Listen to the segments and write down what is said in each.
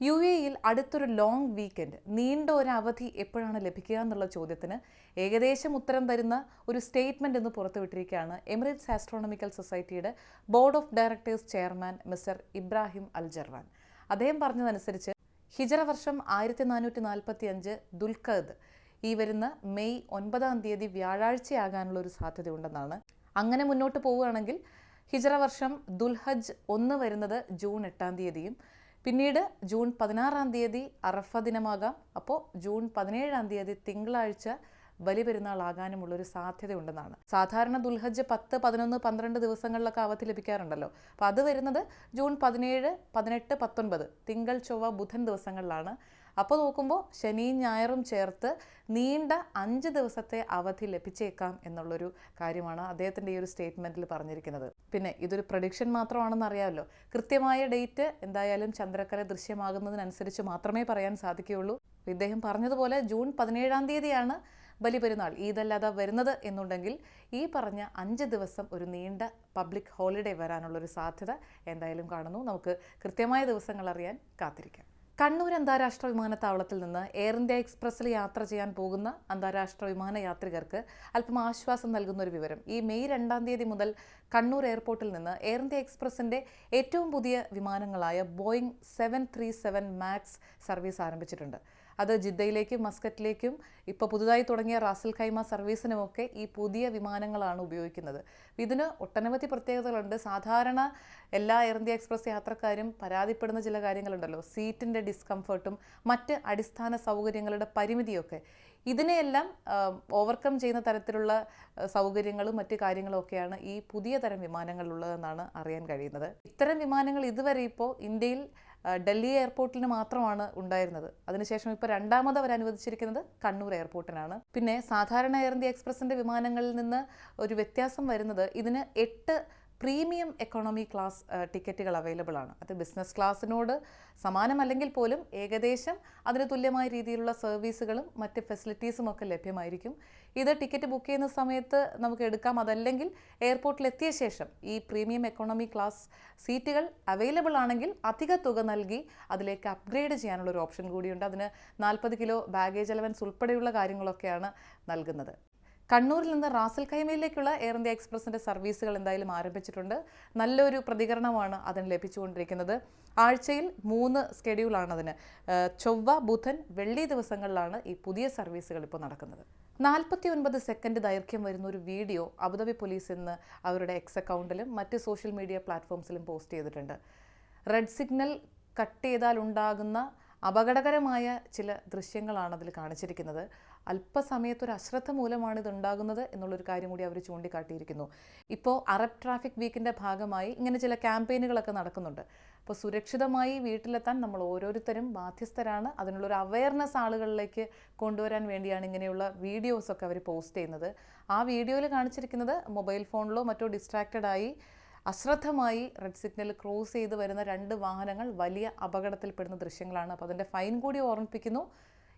U എയിൽ അടുത്തൊരു long weekend നീണ്ട ഒരു അവധി എപ്പോഴാണ് ലഭിക്കുക എന്നുള്ള ചോദ്യത്തിന് ഏകദേശം ഉത്തരം തരുന്ന ഒരു സ്റ്റേറ്റ്മെന്റ് എന്ന് പുറത്തുവിട്ടിരിക്കുകയാണ് എമിറേറ്റ്സ് ആസ്ട്രോണമിക്കൽ സൊസൈറ്റിയുടെ board of directors chairman mister Ibrahim Al Jarwan അദ്ദേഹം പറഞ്ഞതനുസരിച്ച് ഹിജറ വർഷം ആയിരത്തി നാനൂറ്റി നാൽപ്പത്തി അഞ്ച് ദുൽഖദ് ഈ വരുന്ന മെയ് ഒൻപതാം തീയതി വ്യാഴാഴ്ചയാകാനുള്ള ഒരു സാധ്യതയുണ്ടെന്നാണ്. അങ്ങനെ മുന്നോട്ട് പോവുകയാണെങ്കിൽ ഹിജറ വർഷം ദുൽഹജ് ഒന്ന് വരുന്നത് ജൂൺ എട്ടാം തീയതിയും പിന്നീട് ജൂൺ പതിനാറാം തീയതി അറഫ ദിനമാകാം. അപ്പോൾ ജൂൺ പതിനേഴാം തീയതി തിങ്കളാഴ്ച ബലിപെരുന്നാളാകാനുമുള്ളൊരു സാധ്യതയുണ്ടെന്നാണ്. സാധാരണ ദുൽഹജ് പത്ത് പതിനൊന്ന് പന്ത്രണ്ട് ദിവസങ്ങളിലൊക്കെ അവധി ലഭിക്കാറുണ്ടല്ലോ. അപ്പോൾ അത് വരുന്നത് ജൂൺ പതിനേഴ് പതിനെട്ട് പത്തൊൻപത് തിങ്കൾ ചൊവ്വ ബുധൻ ദിവസങ്ങളിലാണ്. അപ്പോൾ നോക്കുമ്പോൾ ശനിയും ഞായറും ചേർത്ത് നീണ്ട അഞ്ച് ദിവസത്തെ അവധി ലഭിച്ചേക്കാം എന്നുള്ളൊരു കാര്യമാണ് അദ്ദേഹത്തിന്റെ ഈ ഒരു സ്റ്റേറ്റ്മെന്റിൽ പറഞ്ഞിരിക്കുന്നത്. പിന്നെ ഇതൊരു പ്രഡിക്ഷൻ മാത്രമാണെന്ന് അറിയാമല്ലോ. കൃത്യമായ ഡേറ്റ് എന്തായാലും ചന്ദ്രക്കല ദൃശ്യമാകുന്നതിനനുസരിച്ച് മാത്രമേ പറയാൻ സാധിക്കുകയുള്ളൂ. ഇദ്ദേഹം പറഞ്ഞതുപോലെ ജൂൺ പതിനേഴാം തീയതിയാണ് ബലിപെരുന്നാൾ. ഈദല്ലാതെ വരുന്നത് എന്നുണ്ടെങ്കിൽ ഈ പറഞ്ഞ അഞ്ച് ദിവസം ഒരു നീണ്ട പബ്ലിക് ഹോളിഡേ വരാനുള്ളൊരു സാധ്യത എന്തായാലും കാണുന്നു. നമുക്ക് കൃത്യമായ ദിവസങ്ങൾ അറിയാൻ കാത്തിരിക്കാം. കണ്ണൂർ അന്താരാഷ്ട്ര വിമാനത്താവളത്തിൽ നിന്ന് എയർ ഇന്ത്യ എക്സ്പ്രസ്സിൽ യാത്ര ചെയ്യാൻ പോകുന്ന അന്താരാഷ്ട്ര വിമാന യാത്രികർക്ക് അല്പം ആശ്വാസം നൽകുന്ന ഒരു വിവരം. ഈ മെയ് രണ്ടാം തീയതി മുതൽ കണ്ണൂർ എയർപോർട്ടിൽ നിന്ന് എയർ ഇന്ത്യ എക്സ്പ്രസിന്റെ ഏറ്റവും പുതിയ വിമാനങ്ങളായ Boeing seven three seven max service ആരംഭിച്ചിട്ടുണ്ട്. അത് ജിദ്ദയിലേക്കും മസ്കറ്റിലേക്കും ഇപ്പോൾ പുതുതായി തുടങ്ങിയ റാസൽ ഖൈമ സർവീസിനുമൊക്കെ ഈ പുതിയ വിമാനങ്ങളാണ് ഉപയോഗിക്കുന്നത്. ഇതിന് ഒട്ടനവധി പ്രത്യേകതകളുണ്ട്. സാധാരണ എല്ലാ എയർ ഇന്ത്യ എക്സ്പ്രസ് യാത്രക്കാരും പരാതിപ്പെടുന്ന ചില കാര്യങ്ങളുണ്ടല്ലോ. സീറ്റിന്റെ ഡിസ്കംഫർട്ടും മറ്റ് അടിസ്ഥാന സൗകര്യങ്ങളുടെ പരിമിതിയൊക്കെ. ഇതിനെയെല്ലാം ഓവർകം ചെയ്യുന്ന തരത്തിലുള്ള സൗകര്യങ്ങളും മറ്റ് കാര്യങ്ങളും ഒക്കെയാണ് ഈ പുതിയ തരം വിമാനങ്ങളിലുള്ളതെന്നാണ് അറിയാൻ കഴിയുന്നത്. ഇത്തരം വിമാനങ്ങൾ ഇതുവരെ ഇപ്പോൾ ഇന്ത്യയിൽ ഡൽഹി എയർപോർട്ടിന് മാത്രമാണ് ഉണ്ടായിരുന്നത്. അതിനുശേഷം ഇപ്പോൾ രണ്ടാമത് അവർ അനുവദിച്ചിരിക്കുന്നത് കണ്ണൂർ എയർപോർട്ടിനാണ്. പിന്നെ സാധാരണ എയർ ഇന്ത്യ എക്സ്പ്രസിന്റെ വിമാനങ്ങളിൽ നിന്ന് ഒരു വ്യത്യാസം വരുന്നത് ഇതിന് എട്ട് പ്രീമിയം എക്കോണമി ക്ലാസ് ടിക്കറ്റുകൾ അവൈലബിൾ ആണ്. അത് ബിസിനസ് ക്ലാസ്സിനോട് സമാനമല്ലെങ്കിൽ പോലും ഏകദേശം അതിന് തുല്യമായ രീതിയിലുള്ള സർവീസുകളും മറ്റ് ഫെസിലിറ്റീസും ഒക്കെ ലഭ്യമായിരിക്കും. ഇത് ടിക്കറ്റ് ബുക്ക് ചെയ്യുന്ന സമയത്ത് നമുക്ക് എടുക്കാം. അതല്ലെങ്കിൽ എയർപോർട്ടിലെത്തിയ ശേഷം ഈ പ്രീമിയം എക്കോണമി ക്ലാസ് സീറ്റുകൾ അവൈലബിൾ ആണെങ്കിൽ അധിക തുക നൽകി അതിലേക്ക് അപ്ഗ്രേഡ് ചെയ്യാനുള്ള ഒരു ഓപ്ഷൻ കൂടിയുണ്ട്. അതിന് നാൽപ്പത് കിലോ ബാഗേജ് അലവൻസ് ഉൾപ്പെടെയുള്ള കാര്യങ്ങളൊക്കെയാണ് നൽകുന്നത്. കണ്ണൂരിൽ നിന്ന് റാസൽ ഖൈമയിലേക്കുള്ള എയർ ഇന്ത്യ എക്സ്പ്രസിന്റെ സർവീസുകൾ എന്തായാലും ആരംഭിച്ചിട്ടുണ്ട്. നല്ലൊരു പ്രതികരണമാണ് അതിന് ലഭിച്ചുകൊണ്ടിരിക്കുന്നത്. ആഴ്ചയിൽ മൂന്ന് സ്കെഡ്യൂളാണ് അതിന്. ചൊവ്വ ബുധൻ വെള്ളി ദിവസങ്ങളിലാണ് ഈ പുതിയ സർവീസുകൾ ഇപ്പോൾ നടക്കുന്നത്. നാൽപ്പത്തി ഒൻപത് സെക്കൻഡ് ദൈർഘ്യം വരുന്ന ഒരു വീഡിയോ അബുദാബി പോലീസ് ഇന്ന് അവരുടെ എക്സ് അക്കൗണ്ടിലും മറ്റ് സോഷ്യൽ മീഡിയ പ്ലാറ്റ്ഫോംസിലും പോസ്റ്റ് ചെയ്തിട്ടുണ്ട്. റെഡ് സിഗ്നൽ കട്ട് ചെയ്താൽ ഉണ്ടാകുന്ന അപകടകരമായ ചില ദൃശ്യങ്ങളാണ് അതിൽ കാണിച്ചിരിക്കുന്നത്. അല്പസമയത്ത് ഒരു അശ്രദ്ധ മൂലമാണ് ഇതുണ്ടാകുന്നത് എന്നുള്ളൊരു കാര്യം കൂടി അവർ ചൂണ്ടിക്കാട്ടിയിരിക്കുന്നു. ഇപ്പോൾ അറബ് ട്രാഫിക് വീക്കിന്റെ ഭാഗമായി ഇങ്ങനെ ചില ക്യാമ്പയിനുകളൊക്കെ നടക്കുന്നുണ്ട്. അപ്പോൾ സുരക്ഷിതമായി വീട്ടിലെത്താൻ നമ്മൾ ഓരോരുത്തരും ബാധ്യസ്ഥരാണ്. അതിനുള്ളൊരു അവയർനെസ് ആളുകളിലേക്ക് കൊണ്ടുവരാൻ വേണ്ടിയാണ് ഇങ്ങനെയുള്ള വീഡിയോസൊക്കെ അവർ പോസ്റ്റ് ചെയ്യുന്നത്. ആ വീഡിയോയിൽ കാണിച്ചിരിക്കുന്നത് മൊബൈൽ ഫോണിലോ മറ്റോ ഡിസ്ട്രാക്റ്റഡ് ആയി അശ്രദ്ധമായി റെഡ് സിഗ്നൽ ക്രോസ് ചെയ്ത് വരുന്ന രണ്ട് വാഹനങ്ങൾ വലിയ അപകടത്തിൽപ്പെടുന്ന ദൃശ്യങ്ങളാണ്. അപ്പോൾ അതിന്റെ ഫൈൻ കൂടി ഓർമ്മിപ്പിക്കുന്നു.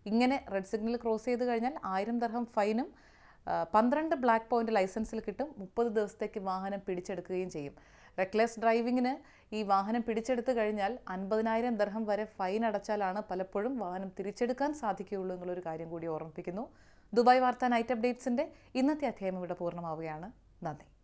ഇങ്ങനെ റെഡ് സിഗ്നൽ ക്രോസ് ചെയ്ത് കഴിഞ്ഞാൽ ആയിരം ദർഹം ഫൈനും പന്ത്രണ്ട് ബ്ലാക്ക് പോയിന്റ് ലൈസൻസിൽ കിട്ടും. മുപ്പത് ദിവസത്തേക്ക് വാഹനം പിടിച്ചെടുക്കുകയും ചെയ്യും. റെക്ലെസ് ഡ്രൈവിങ്ങിന് ഈ വാഹനം പിടിച്ചെടുത്ത് കഴിഞ്ഞാൽ അൻപതിനായിരം ദർഹം വരെ ഫൈൻ അടച്ചാലാണ് പലപ്പോഴും വാഹനം തിരിച്ചെടുക്കാൻ സാധിക്കുകയുള്ളൂ എന്നുള്ളൊരു കാര്യം കൂടി ഓർമ്മിപ്പിക്കുന്നു. ദുബായ് വാർത്ത നൈറ്റ് അപ്ഡേറ്റ്സിന്റെ ഇന്നത്തെ അധ്യായം ഇവിടെ പൂർണമാവുകയാണ്. നന്ദി.